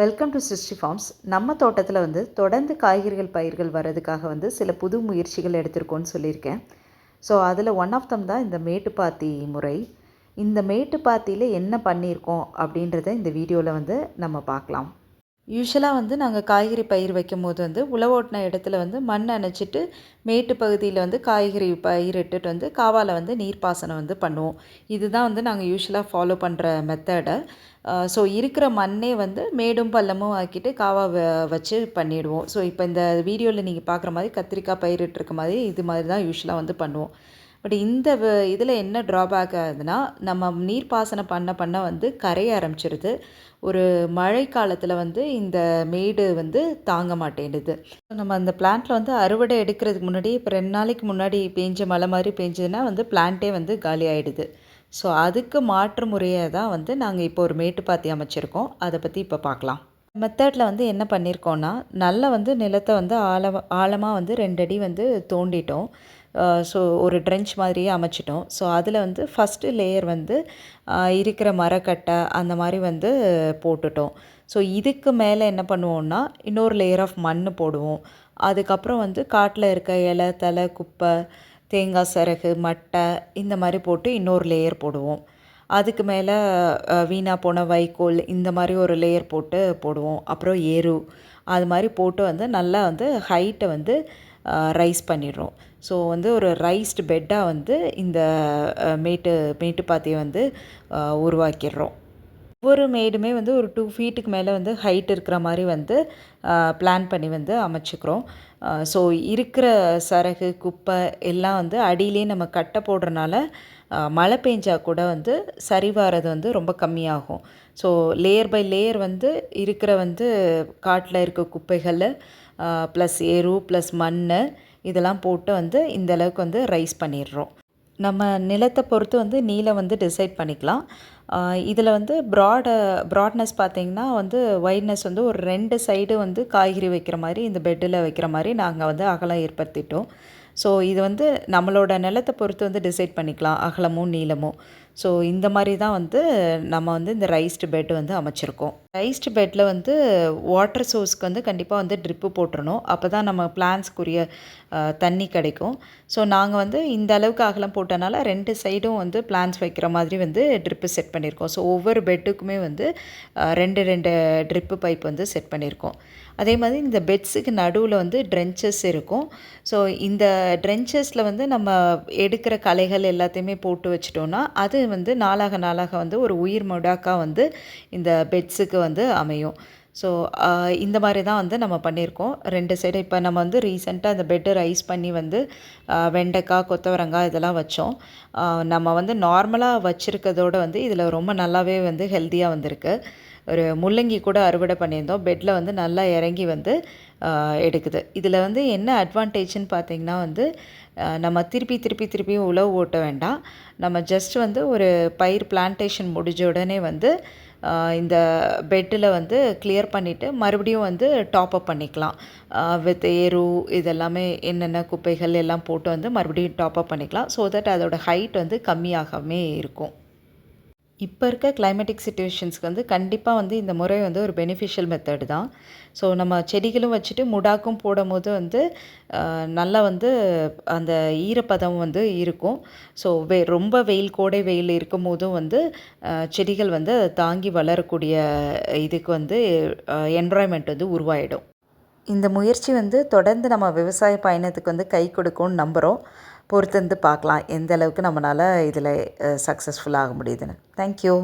Welcome to sixty forms நம்ம தோட்டத்தில் வந்து தொடர்ந்து காய்கறிகள் பயிர்கள் வர்றதுக்காக வந்து சில புது முயற்சிகள் எடுத்திருக்கோன்னு சொல்லியிருக்கேன். ஸோ அதில் ஒன் ஆஃப் தம் தான் இந்த மேட்டுப்பாத்தி முறை. இந்த மேட்டுப்பாத்தியில் என்ன பண்ணியிருக்கோம் அப்படின்றத இந்த வீடியோவில் வந்து நம்ம பார்க்கலாம். யூஸ்வலாக வந்து நாங்கள் காய்கறி பயிர் வைக்கும் போது வந்து உழவோட்டின இடத்துல வந்து மண் அணைச்சிட்டு மேட்டு பகுதியில் வந்து காய்கறி பயிரிட்டுட்டு வந்து காவால் வந்து நீர்ப்பாசனம் வந்து பண்ணுவோம். இதுதான் வந்து நாங்கள் யூஸ்வலாக ஃபாலோ பண்ணுற மெத்தடை ஸோ இருக்கிற மண்ணே வந்து மேடும் பள்ளமும் ஆக்கிட்டு காவா வச்சு பண்ணிவிடுவோம் ஸோ இப்போ இந்த வீடியோவில் நீங்கள் பார்க்குற மாதிரி கத்திரிக்காய் பயிரிட்டுருக்க மாதிரி இது மாதிரி தான் யூஸ்வலாக வந்து பண்ணுவோம். பட் இந்த இதில் என்ன ட்ராபேக் ஆகுதுன்னா நம்ம நீர்ப்பாசனம் பண்ண பண்ண வந்து கரைய ஆரம்பிச்சிருது. ஒரு மழை காலத்தில் வந்து இந்த மேடு வந்து தாங்க மாட்டேங்குது நம்ம அந்த பிளான்ட்டில் வந்து அறுவடை எடுக்கிறதுக்கு முன்னாடி இப்போ ரெண்டு நாளைக்கு முன்னாடி பேஞ்ச மழை மாதிரி பேஞ்சதுன்னா வந்து பிளான்ட்டே வந்து காலி ஆகிடுது ஸோ அதுக்கு மாற்று முறையை தான் வந்து நாங்கள் இப்போ ஒரு மேட்டுப்பாத்தி அமைச்சிருக்கோம். அதை பற்றி இப்போ பார்க்கலாம் மெத்தடில் வந்து என்ன பண்ணியிருக்கோன்னா நல்லா வந்து நிலத்தை வந்து ஆழ ஆழமாக வந்து ரெண்டு அடி வந்து தோண்டிட்டோம். ஸோ ஒரு ட்ரென்ச் மாதிரியே அமைச்சிட்டோம். ஸோ அதில் வந்து ஃபஸ்ட்டு லேயர் வந்து இருக்கிற மரக்கட்டை அந்த மாதிரி வந்து போட்டுட்டோம். ஸோ இதுக்கு மேலே என்ன பண்ணுவோம்னா இன்னொரு லேயர் ஆஃப் மண் போடுவோம். அதுக்கப்புறம் வந்து காட்டில் இருக்க இலை தலை குப்பை தேங்காய் சரகு மட்டை இந்த மாதிரி போட்டு இன்னொரு லேயர் போடுவோம். அதுக்கு மேலே வீணாக போன வைக்கோல் இந்த மாதிரி ஒரு லேயர் போட்டு போடுவோம். அப்புறம் எரு அது மாதிரி போட்டு வந்து நல்லா வந்து ஹைட்டை வந்து ரைஸ் பண்ணிடுறோம். ஸோ வந்து ஒரு ரைஸ்டு பெட்டாக வந்து இந்த மேட்டு மேட்டுப்பாத்தியை வந்து உருவாக்கிடுறோம். ஒவ்வொரு மேடுமே வந்து ஒரு டூ ஃபீட்டுக்கு மேலே வந்து ஹைட் இருக்கிற மாதிரி வந்து பிளான் பண்ணி வந்து அமைச்சிக்கிறோம். ஸோ இருக்கிற சரகு குப்பை எல்லாம் வந்து அடியிலே நம்ம கட்டை போடுறனால மழை பெஞ்சால் கூட வந்து சரிவாரது வந்து ரொம்ப கம்மியாகும். ஸோ லேயர் பை லேயர் வந்து இருக்கிற வந்து காட்டில் இருக்க குப்பைகள் ப்ளஸ் எரு ப்ளஸ் மண் இதெல்லாம் போட்டு வந்து இந்த அளவுக்கு வந்து ரைஸ் பண்ணிடுறோம். நம்ம நிலத்தை பொறுத்து வந்து நீளம் வந்து டிசைட் பண்ணிக்கலாம். இதில் வந்து ப்ராட ப்ராட்னஸ் பார்த்திங்கன்னா வந்து ஒயிட்னஸ் வந்து ஒரு ரெண்டு சைடு வந்து காய்கறி வைக்கிற மாதிரி இந்த பெட்டில் வைக்கிற மாதிரி நாங்கள் வந்து அகலம் ஏற்படுத்திட்டோம். ஸோ இது வந்து நம்மளோட நிலத்தை பொறுத்து வந்து டிசைட் பண்ணிக்கலாம். அகலமும் நீளமும். ஸோ இந்த மாதிரி தான் வந்து நம்ம வந்து இந்த ரைஸ்டு பெட் வந்து அமைச்சிருக்கோம். ரைஸ்டு பெட்டில் வந்து வாட்டர் சோர்ஸ்க்கு வந்து கண்டிப்பாக வந்து ட்ரிப்பு போட்டுறணும். அப்போ தான் நம்ம பிளான்ஸ்க்குரிய தண்ணி கிடைக்கும். ஸோ நாங்கள் வந்து இந்த அளவுக்கு அகலம் போட்டனால ரெண்டு சைடும் வந்து பிளான்ஸ் வைக்கிற மாதிரி வந்து ட்ரிப்பு செட் பண்ணியிருக்கோம். ஸோ ஒவ்வொரு பெட்டுக்குமே வந்து ரெண்டு ரெண்டு ட்ரிப்பு பைப் வந்து செட் பண்ணியிருக்கோம். அதே மாதிரி இந்த பெட்ஸுக்கு நடுவில் வந்து ட்ரென்ச்சஸ் இருக்கும். ஸோ இந்த ட்ரென்ச்சஸில் வந்து நம்ம எடுக்கிற கலைகள் எல்லாத்தையுமே போட்டு வச்சிட்டோன்னா அது வந்து நாளாக நாளாக வந்து ஒரு உயிர் முடாக்காக வந்து இந்த பெட்ஸுக்கு வந்து அமையும். ஸோ இந்த மாதிரி தான் வந்து நம்ம பண்ணியிருக்கோம். ரெண்டு சைடு இப்போ நம்ம வந்து ரீசெண்டாக அந்த பெட்டு ரைஸ் பண்ணி வந்து வெண்டைக்காய் கொத்தவரங்காய் இதெல்லாம் வச்சோம். நம்ம வந்து நார்மலாக வச்சுருக்கதோட வந்து இதில் ரொம்ப நல்லாவே வந்து ஹெல்த்தியாக வந்திருக்கு. ஒரு முள்ளங்கி கூட அறுவடை பண்ணியிருந்தோம். பெட்டில் வந்து நல்லா இறங்கி வந்து எடுக்குது. இதில் வந்து என்ன அட்வான்டேஜ்னு பார்த்திங்கன்னா வந்து நம்ம திருப்பி திருப்பி திருப்பி உழவு ஓட்ட வேண்டாம். நம்ம ஜஸ்ட் வந்து ஒரு பயிர் பிளான்டேஷன் முடிஞ்ச உடனே வந்து இந்த பெட்டில் வந்து கிளியர் பண்ணிவிட்டு மறுபடியும் வந்து டாப் அப் பண்ணிக்கலாம். வித் எரு இதெல்லாமே என்னென்ன குப்பைகள் எல்லாம் போட்டு வந்து மறுபடியும் டாப் அப் பண்ணிக்கலாம். ஸோ தட் அதோடய ஹைட் வந்து கம்மியாகவே இருக்கும். இப்போ இருக்க கிளைமேட்டிக் சுச்சுவேஷன்ஸ்க்கு வந்து கண்டிப்பாக வந்து இந்த முறை வந்து ஒரு பெனிஃபிஷியல் மெத்தடு தான். ஸோ நம்ம செடிகளும் வச்சுட்டு முடாக்கும் போடும் போது வந்து நல்லா வந்து அந்த ஈரப்பதம் வந்து இருக்கும். ஸோ வெ ரொம்ப வெயில் கோடை வெயில் இருக்கும் போதும் வந்து செடிகள் வந்து தாங்கி வளரக்கூடிய இதுக்கு வந்து என்வரான்மெண்ட் வந்து உருவாயிடும். இந்த முயற்சி வந்து தொடர்ந்து நம்ம விவசாய பயணத்துக்கு வந்து கை கொடுக்கும்னு நம்புகிறோம் பொறுத்திருந்து பார்க்கலாம் எந்த அளவுக்கு நம்மளால் இதில் சக்ஸஸ்ஃபுல்லாக முடியுதுன்னு. தேங்க்யூ